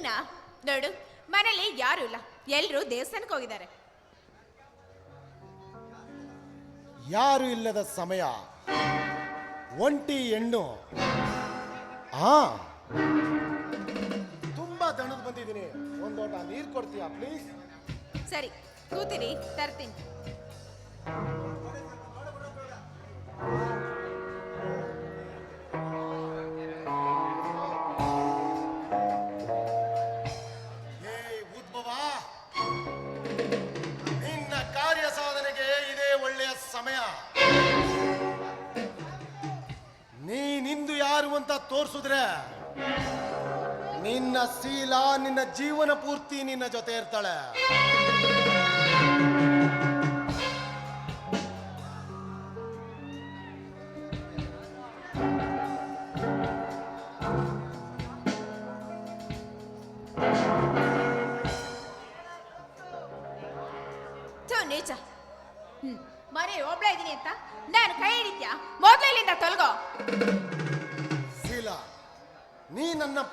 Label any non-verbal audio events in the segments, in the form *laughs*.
ನೀನಾ ನೋಡು ಮನೇಲಿ ಯಾರು ಇಲ್ಲ. ಎಲ್ಲರೂ ದೇವಸ್ಥಾನಕ್ಕೆ ಹೋಗಿದ್ದಾರೆ. ಯಾರು ಇಲ್ಲದ ಸಮಯ. ಒಂಟಿ ಹೆಣ್ಣು. ಹಾ ತುಂಬಾ ದಣದ್ ಬಂದಿದ್ದೀನಿ. ಒಂದೋಟ ನೀರು ಕೊಡ್ತೀಯಾ ಪ್ಲೀಸ್ ಸರಿ ಕೂತಿರಿ ತರ್ತೀನಿ. ತೋರ್ಸಿದ್ರೆ ನಿನ್ನ ಶೀಲಾ ನಿನ್ನ ಜೀವನ ಪೂರ್ತಿ ನಿನ್ನ ಜೊತೆ ಇರ್ತಾಳೆ.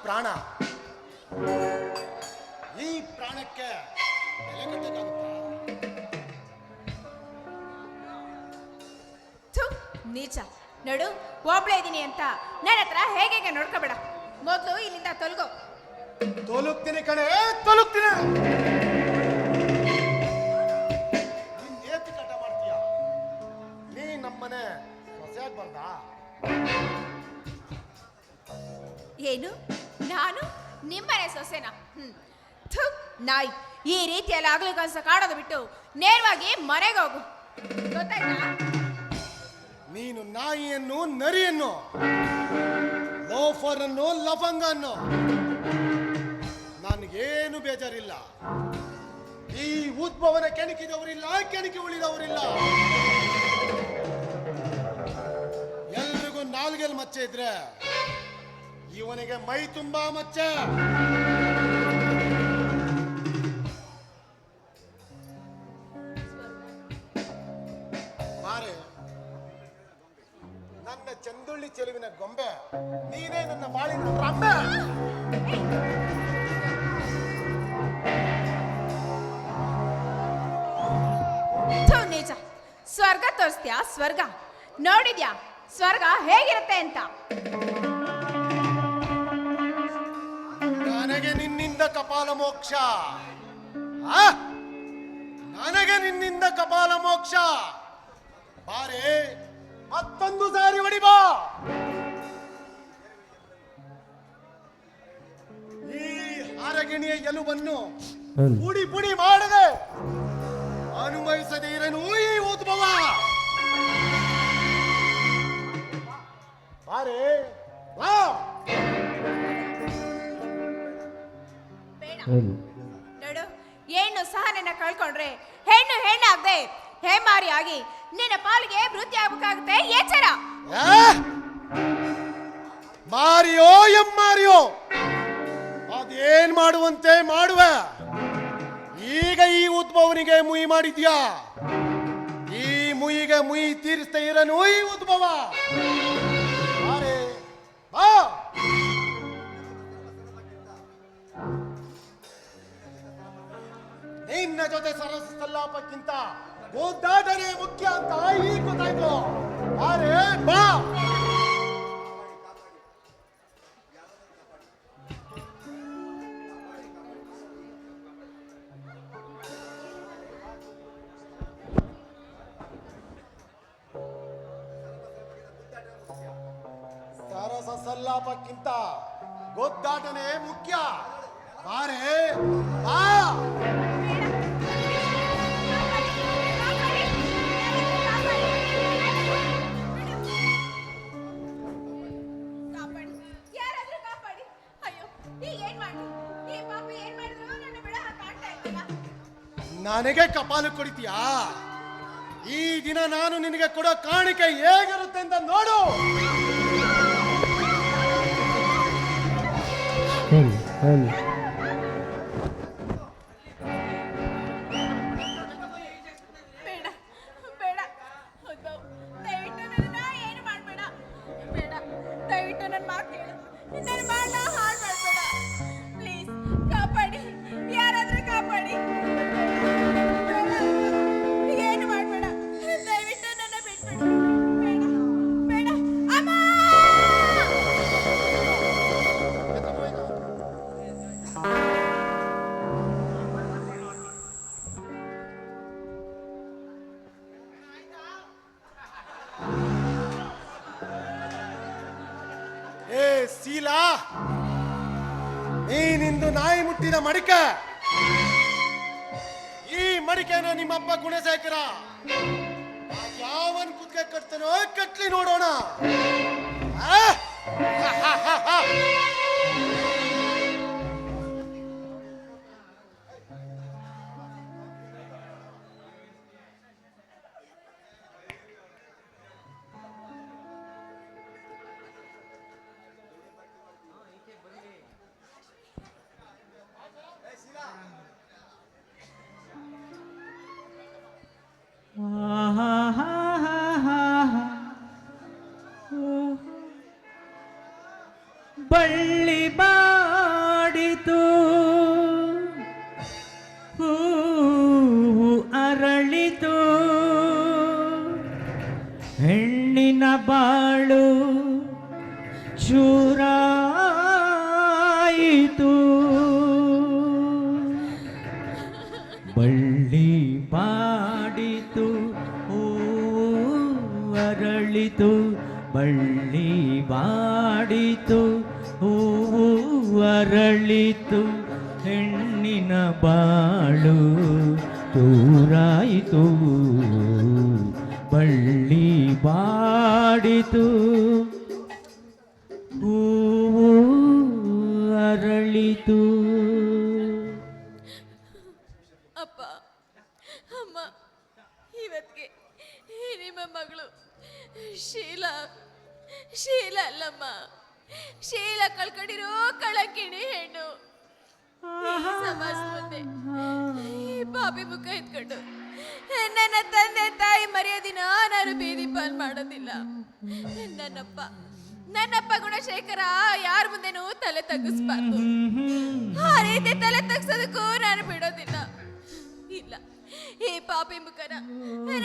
ಪ್ರಾಣ. ಈ ಪ್ರಾಣಕ್ಕೆ ಬೆಲೆ ಕಟ್ಟಕ್ಕಾಗುತ್ತಾ ಥು ನೀಚ. ನಡು ಒಬ್ಳೆ ಇದ್ದೀನಿ ಅಂತ. ನನ್ನ ಹತ್ರ ಹೇಗೆ ನೋಡ್ಕೋಬೇಡ. ಮೊದಲು ಇಲ್ಲಿಂದ ತೊಲಗು. ತೊಲಗ್ತೀನಿ ಕಣೆ ತೊಲಗ್ತೀನಿ ನೀನ್ ಏತಿ ಕಟ ಮಾಡ್ತೀಯ? ನೀ ನಮ್ಮನೆ ಸೊಸೆಯಾಗಿ ಬಂದಾ ಏನು? ಸೊಸೆನಾ. ಹ್ಮ್. ನಾಯಿ. ಈ ರೀತಿಯಲ್ಲಿ ಆಗ್ಲಿ ಕನ್ಸ ಕಾಡೋದು ಬಿಟ್ಟು ನೇರವಾಗಿ ಮನೆಗೆ ಹೋಗು. ಗೊತ್ತಾಯ್ತಾ? ನೀನು ನಾಯಿಯನ್ನು, ನರಿಯನ್ನು ಲೋಫರ್ ಅನ್ನು ಲಫಂಗ ಅನ್ನು ನನಗೇನು ಬೇಜಾರಿಲ್ಲ. ಈ ಉದ್ಭವನ ಕೆಣಕಿದವರಿಲ್ಲ, ಕೆಣಕಿ ಉಳಿದವರಿಲ್ಲ. ಎಲ್ರಿಗೂ ನಾಲ್ಗೆಲ್ ಮಚ್ಚೆ ಇದ್ರೆ ಇವನಿಗೆ ಮೈ ತುಂಬಾ ಮಚ್ಚ. ಮಾರೆ, ನನ್ನ ಚಂದುಳ್ಳಿ ಚೆಲುವಿನ ಗೊಂಬೆ, ನೀನೇ ನನ್ನ ಬಾಳಿನ ರಂಬೆ ನಿಜ ಸ್ವರ್ಗ ತೋರಿಸ್ತೀಯಾ? ಸ್ವರ್ಗ. ನೋಡಿದ್ಯಾ? ಸ್ವರ್ಗ ಹೇಗಿರುತ್ತೆ ಅಂತ? ನನಗೆ ನಿನ್ನಿಂದ ಕಪಾಲ ಮೋಕ್ಷ? ನನಗೆ ನಿನ್ನಿಂದ ಕಪಾಲ ಮೋಕ್ಷ. ಬಾರೆ ಮತ್ತೊಂದು ಸಾರಿ ಹೊಡಿಬಾ ಈ ಹಾರಗಿಣಿಯ ಎಲುಬನ್ನು ಪುಡಿ ಪುಡಿ ಮಾಡದೆ ಅನುಭವಿಸದೇ ಇರನು ಈ ಉದ್ಭವ ಬಾರೆ ಬಾ. ನೋಡು ಹೆಣ್ಣು ಸಹನೆನ ಕಳ್ಕೊಂಡ್ರೆ ಹೆಣ್ಣು ಹೆಣ್ಣಾಗದೆ ಹೇಮಾರಿ ಆಗಿ ನಿನ್ನ ಪಾಲಿಗೆ ವೃತ್ತಿ ಆಗ್ಬೇಕಾಗುತ್ತೆ ಎಚ್ಚರ? ಮಾರಿಯೋ ಎಂ ಮಾರಿಯೋ ಅದೇನ್ ಮಾಡುವಂತೆ ಮಾಡುವ? ಈಗ ಈ ಉದ್ಭವನಿಗೆ ಮುಯಿ ಮಾಡಿದ್ಯಾ? ಈ ಮುಯಿಗೆ ಮುಯಿ ತೀರಿಸ್ತಾ ಇರನು ಈ ಉದ್ಭವ? ಜೊತೆ ಸರಸ ಸಲ್ಲಾಪಕ್ಕಿಂತ ಓದಾಟನೇ ಮುಖ್ಯ ಅಂತ ಈಗ ಗೊತ್ತಾಯ್ತು. ಅರೆ ಬಾ. ಸರಸ ಸಲ್ಲಾಪಕ್ಕಿಂತ ಗೊದ್ದಾಟನೇ ಮುಖ್ಯ. ಬಾರೆ ಬಾ. ನನಗೆ ಕಪಾಲು ಕೊಡಿತೀಯಾ? ಈ ದಿನ ನಾನು ನಿನಗೆ ಕೊಡೋ ಕಾಣಿಕೆ ಹೇಗಿರುತ್ತೆ ಅಂತ ನೋಡು. ಹೇಳಿ ಹೇಳಿ. ಮಡಿಕೆನ ನಿಮ್ಮಪ್ಪ ಗುಣಶೇಖರ ಯಾವನ್ ಕುದ್ಗೆ ಕಟ್ತಾನೋ ಕಟ್ಲಿ ನೋಡೋಣ. ಬಳ್ಳಿ ಬಾಡಿತು ಹೂವು ಅರಳಿತು, ಹೆಣ್ಣಿನ ಬಾಳು ತೂರಾಯಿತು ಬಳ್ಳಿ ಬಾಡಿತು ಹೂವು ಅರಳಿತು. ಅಪ್ಪ, ಅಮ್ಮ, ಇವತ್ತಿಗೆ ಮಗಳು ಶೀಲಾ ಶೀಲಾ ಅಲ್ಲಮ್ಮ. ಶೀಲಾ ಕಳ್ಕೊಂಡಿರೋ ಕಳಕಿಣಿ ಹೆಣ್ಣು. ಸಮಾಜ ಮುಂದೆ ಪಾಪಿ ಮುಖ ಎತ್ಕೊಂಡು ನನ್ನ ತಂದೆ ತಾಯಿ ಮರ್ಯಾದಿನ ನಾನು ಬೀದಿ ಪಾಲ್ ಮಾಡೋದಿಲ್ಲ. ನನ್ನಪ್ಪ ನನ್ನಪ್ಪ ಗುಣಶೇಖರ ಯಾರ ಮುಂದೆನೂ ತಲೆ ತಗ್ಗಿಸ್ಬಾರ್ದು. ಆ ರೀತಿ ತಲೆ ತಗ್ಸೋದಕ್ಕೂ ನಾನು ಬಿಡೋದಿಲ್ಲ. ಇಲ್ಲ, ಈ ಪಾಪಿ ಮುಖನ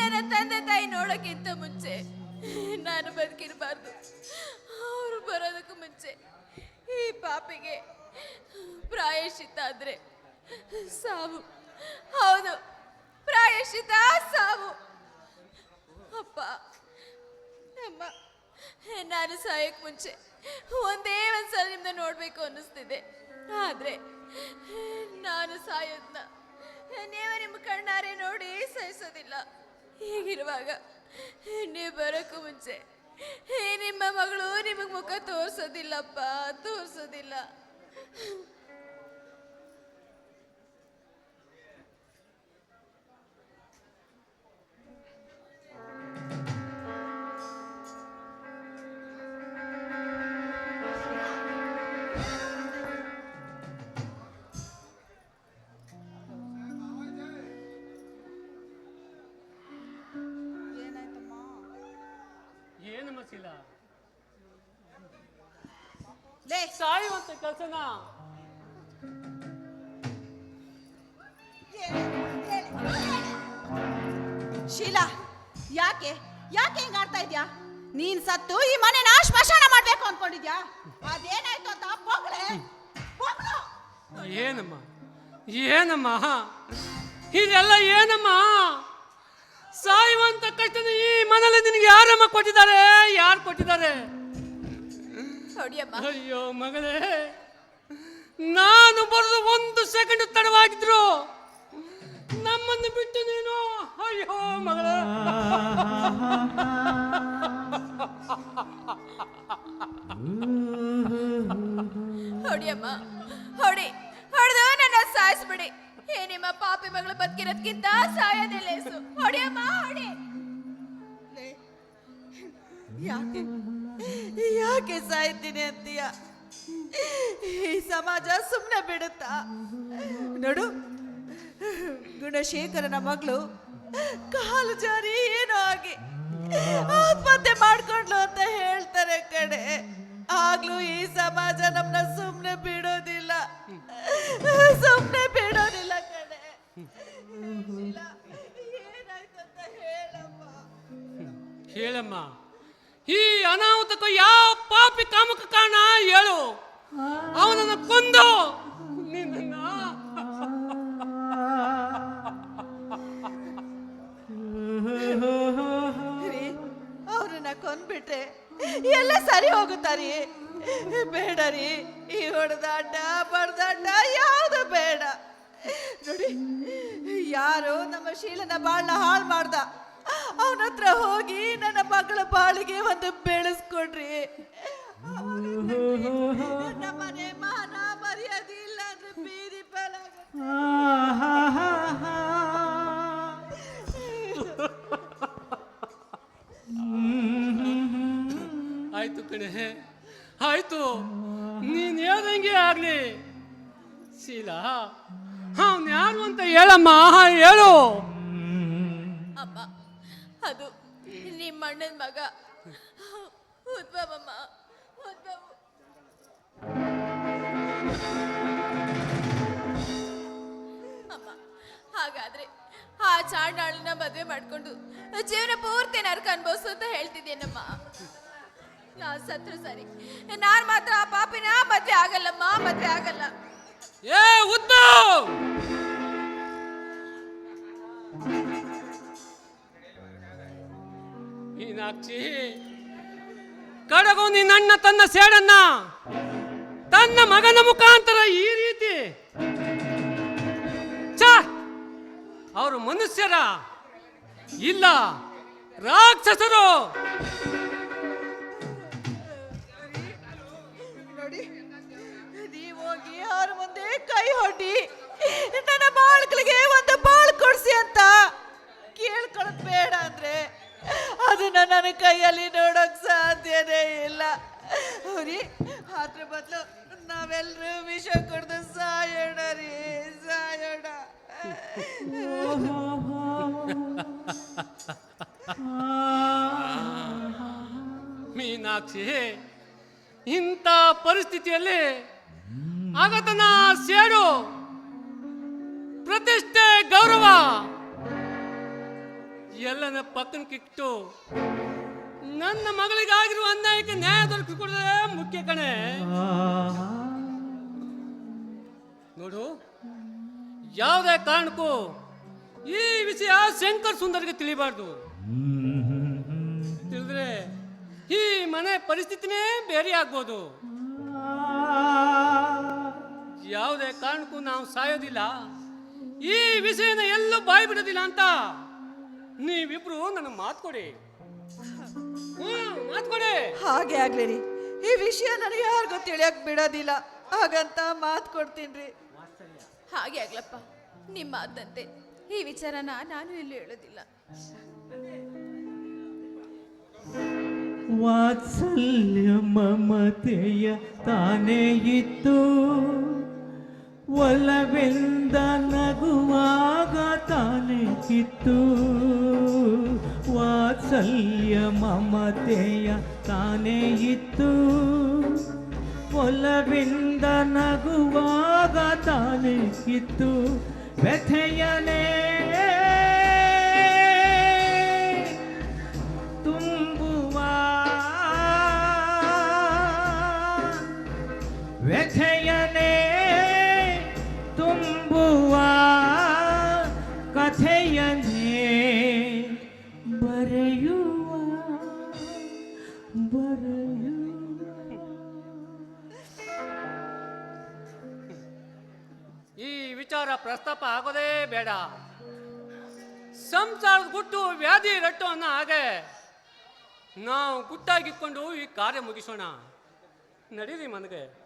ನನ್ನ ತಂದೆ ತಾಯಿ ನೋಡೋಕ್ಕಿಂತ ಮುಂಚೆ ನಾನು ಬದುಕಿರಬಾರ್ದು. ಅವರು ಬರೋದಕ್ಕೂ ಮುಂಚೆ ಈ ಪಾಪಿಗೆ ಪ್ರಾಯಶ್ಚಿತ್ತ ಆದರೆ ಸಾವು. ಹೌದು ಪ್ರಾಯಶ್ಚಿತ ಸಾವು. ಅಪ್ಪ, ಅಮ್ಮ, ನಾನು ಸಾಯಕ್ಕೆ ಮುಂಚೆ ಒಂದೇ ಒಂದ್ಸಲ ನಿಮ್ಮನ್ನ ನೋಡಬೇಕು ಅನ್ನಿಸ್ತಿದೆ. ಆದರೆ ನಾನು ಸಾಯೋದನ್ನ ನೀವು ನಿಮ್ಮ ಕಣ್ಣಾರೆ ನೋಡಿ ಸಹಿಸೋದಿಲ್ಲ. ಹೀಗಿರುವಾಗ ನೀವು ಬರೋಕ್ಕೂ ಮುಂಚೆ. ನಿಮ್ಮ ಮಗಳು ನಿಮಗೆ ಮುಖ ತೋರಿಸೋದಿಲ್ಲಪ್ಪ ತೋರ್ಸೋದಿಲ್ಲ. ಸಾಯುವಂತ ಕೆಲಸನ ಶೀಲಾ ಯಾಕೆ? ಯಾಕೆ ಹಿಂಗ್ ಆಡ್ತಾ ಇದ್ಯಾ? ನೀನ್ ಸತ್ತು ಈ ಮನೆನ ಸ್ಮಶಾನ ಮಾಡ್ಬೇಕು ಅನ್ಕೊಂಡಿದ್ಯಾ? ಅದೇನಾಯ್ತು ಅಂತ ಏನಮ್ಮ? ಏನಮ್ಮ? ಇದೆಲ್ಲ ಏನಮ್ಮ? ಸಾಯುವಂತ ಕಷ್ಟನ ಈ ಮನೇಲಿ ನಿನಗೆ ಯಾರಮ್ಮ ಕೊಟ್ಟಿದ್ದಾರೆ? ಯಾರು ಕೊಟ್ಟಿದ್ದಾರೆ? ಹೊಡಿಯಮ್ಮ. ಅಯ್ಯೋ ಮಗಳೇ ನಾನು ಬರೆದು ಒಂದು ಸೆಕೆಂಡ್ ತಡವಾಗಿದ್ರು. ನಮ್ಮನ್ನು ಬಿಟ್ಟು ನೀನು. ಅಯ್ಯೋ ಮಗಳ. ಹೊಡಿಯಮ್ಮ ಹೊಡಿ ಹೊಡೆದು ನನ್ನ ಸಾಯಿಸ್ಬಿಡಿ. ಏ ನಿಮ್ಮ ಪಾಪಿ ಮಗಳು ಬದುಕಿರೋದ್ಕಿಂತ ಸಾಯೋದೇ ಲೇಸು. ಹೊಡಿಯಮ್ಮ ಹೊಡಿ. ಯಾಕೆ? ಯಾಕೆ ಸಾಯ್ತೀನಿ ಅಂತೀಯ? ಈ ಸಮಾಜ ಸುಮ್ಮನೆ ಬಿಡುತ್ತಾ? ನೋಡು, ಗುಣಶೇಖರನ ಮಗಳು ಕಾಲು ಜಾರಿ ಏನೋ ಆಗಿ ಆತ್ಮಹತ್ಯೆ ಮಾಡ್ಕೊಂಡ್ಲು ಅಂತ ಹೇಳ್ತಾರೆ ಕಡೆ ಆಗ್ಲೂ ಈ ಸಮಾಜ ನಮ್ಮನ್ನ ಸುಮ್ಮನೆ ಬಿಡೋದಿಲ್ಲ. ಸುಮ್ಮನೆ ಬಿಡೋದಿಲ್ಲ ಕಡೆ ಅಂತ ಹೇಳಮ್ಮ? ಹೇಳಮ್ಮ. ಈ ಅನಾಹುತಕ್ಕೂ ಯಾವ ಪಾಪಿ ಕಾಮಕ ಕಾರಣ ಹೇಳು. ಅವನನ್ನು ಕೊಂದು. ನಿನ್ನ ರೀ ಅವ್ರನ್ನ ಕೊಂದ್ಬಿಟ್ರೆ ಎಲ್ಲ ಸರಿ ಹೋಗುತ್ತಾರಿ ಬೇಡ ರೀ ಈ ಹೊಡೆದಾಟ ಬಡ್ದಾಟ ಯಾವುದು ಬೇಡ. ನೋಡಿ ಯಾರು ನಮ್ಮ ಶೀಲನ ಬಾಳ್ನ ಹಾಳು ಮಾಡ್ದ. ಅವನ ಹತ್ರ ಹೋಗಿ ನನ್ನ ಮಗಳ ಬಾಳಿಗೆ ಒಂದು ಬೆಳೆಸ್ಕೊಡ್ರಿ. ನಮ್ಮನೆ ಮಾನ ಮರ್ಯಾದೆ ಇಲ್ಲ ಅಂದ್ರೆ ಆಯ್ತು ಕಣೆ. ಆಯ್ತು. ನೀನ್ ಹೇಳ್ದಂಗೆ ಆಗ್ಲಿ. ಶೀಲಾ, ಅವನ್ ಯಾರು ಅಂತ ಹೇಳಮ್ಮ? ಹೇಳು. ನಿಮ್ಮ ಅಣ್ಣನ ಮಗ. ಉದ್ಭವಮ್ಮ, ಉದ್ಭವ. ಅಮ್ಮ, ಹಾಗಾದ್ರೆ ಆ ಚಾಂಡಾಳನ್ನ ಮದುವೆ ಮಾಡ್ಕೊಂಡು ಜೀವನ ಪೂರ್ತಿ ನರಕ ಅನ್ಭವಿಸು ಅಂತ ಹೇಳ್ತಿದ್ದೇನಮ್ಮ. ನಾ ಸತ್ರು ಸರಿ. ನಾನು ಮಾತ್ರ ಆ ಪಾಪಿನ ಮದ್ವೆ ಆಗಲ್ಲಮ್ಮ, ಮದ್ವೆ ಆಗಲ್ಲ. ಏ ಉದ್ದವ್ ಮೀನಾಕ್ಷಿ ಕಡಗು ನಿನ್ನಣ್ಣ ತನ್ನ ಸೇಡನ್ನ, ತನ್ನ ಮಗನ ಮುಖಾಂತರ ಈ ರೀತಿ. ಅವರು ಮನುಷ್ಯರ ಇಲ್ಲ ರಾಕ್ಷಸರು. ಅವ್ರ ಮುಂದೆ ಕೈ ಹೊಡಿ ನನ್ನ ಬಾಳ್ಗಳಿಗೆ ಒಂದು ಬಾಳ್ ಕೊಡ್ಸಿ ಅಂತ ಕೇಳ್ಕೊಳ್ಳೋದು ಬೇಡ ಅಂದ್ರೆ. ಅದನ್ನ ನನ್ನ ಕೈಯಲ್ಲಿ ನೋಡೋಕ್ ಸಾಧ್ಯನೇ ಇಲ್ಲ. ಅವ್ರಿ ಅದ್ರ ಬದಲು ನಾವೆಲ್ಲರೂ ವಿಷ ಕುಡ್ದು ಸಾಯೋಣ ರೀ, ಸಾಯೋಣ. *laughs* ಮೀನಾಕ್ಷಿ ಇಂಥ ಪರಿಸ್ಥಿತಿಯಲ್ಲಿ ಆಗತನ ಸೇಡು ಪ್ರತಿಷ್ಠೆ ಗೌರವ. ಎಲ್ಲನ ಪಕ್ಕನಕ್ಕಿಟ್ಟು ನನ್ನ ಮಗಳಿಗಾಗಿರುವ ಅನ್ಯಾಯಕ್ಕೆ ನ್ಯಾಯ ದೊರಕಿಕೊಡೋದೇ ಮುಖ್ಯ ಕಣೆ. ನೋಡು ಯಾವುದೇ ಕಾರಣಕ್ಕೂ ಈ ವಿಷಯ ಶಂಕರ್ ಸುಂದರ್ಗೆ ತಿಳಿಬಾರ್ದು. ತಿಳಿದ್ರೆ ಈ ಮನೆ ಪರಿಸ್ಥಿತಿನೇ ಬೇರೆ ಆಗ್ಬೋದು. ಯಾವುದೇ ಕಾರಣಕ್ಕೂ ನಾವು ಸಾಯೋದಿಲ್ಲ. ಈ ವಿಷಯನ ಎಲ್ಲೂ ಬಾಯಿ ಬಿಡೋದಿಲ್ಲ ಅಂತ. ನೀವಿಬ್ರು ನನಗೆ ಮಾತು ಕೊಡಿ. ಮಾತು ಕೊಡಿ. ಹಾಗೆ ಆಗ್ಲಿ ರೀ ಈ ವಿಷಯ ನನಗೆ ಯಾರಿಗೂ ತಿಳಿಯಕ್ ಬಿಡೋದಿಲ್ಲ. ಹಾಗಂತ ಮಾತು ಕೊಡ್ತೀನಿ ಹಾಗೆ ಆಗ್ಲಪ್ಪ. ನಿಮ್ಮ ಮಾತಂತೆ. ಈ ವಿಚಾರನ ನಾನು ಇಲ್ಲಿ ಹೇಳೋದಿಲ್ಲ. ವಾತ್ಸಲ್ಯ ಮಮತೆಯ ತಾನೇ ಇತ್ತು. ಒಲವೆಂದ ನಗುವಾಗ ತಾನೇ ಕಿತ್ತು. ವಾತ್ಸಲ್ಯ ಮಮತೆಯ ತಾನೇ ಇತ್ತು. ಒಲವೆಂದ ನಗುವಾಗ ತಾನೇ ಕಿತ್ತು. ವ್ಯಥೆಯನೇ ಕಥೆಯನ್ನೇ ಬರೆಯುವ ಬರೆಯುವ ಈ ವಿಚಾರ ಪ್ರಸ್ತಾಪ ಆಗೋದೇ ಬೇಡ. ಸಂಸಾರದ ಗುಟ್ಟು, ವ್ಯಾಧಿ ರಟ್ಟು ಅನ್ನೋ ಹಾಗೆ ನಾವು ಗುಟ್ಟಾಗಿಟ್ಕೊಂಡು ಈ ಕಾರ್ಯ ಮುಗಿಸೋಣ. ನಡೀರಿ ಮನಗೆ.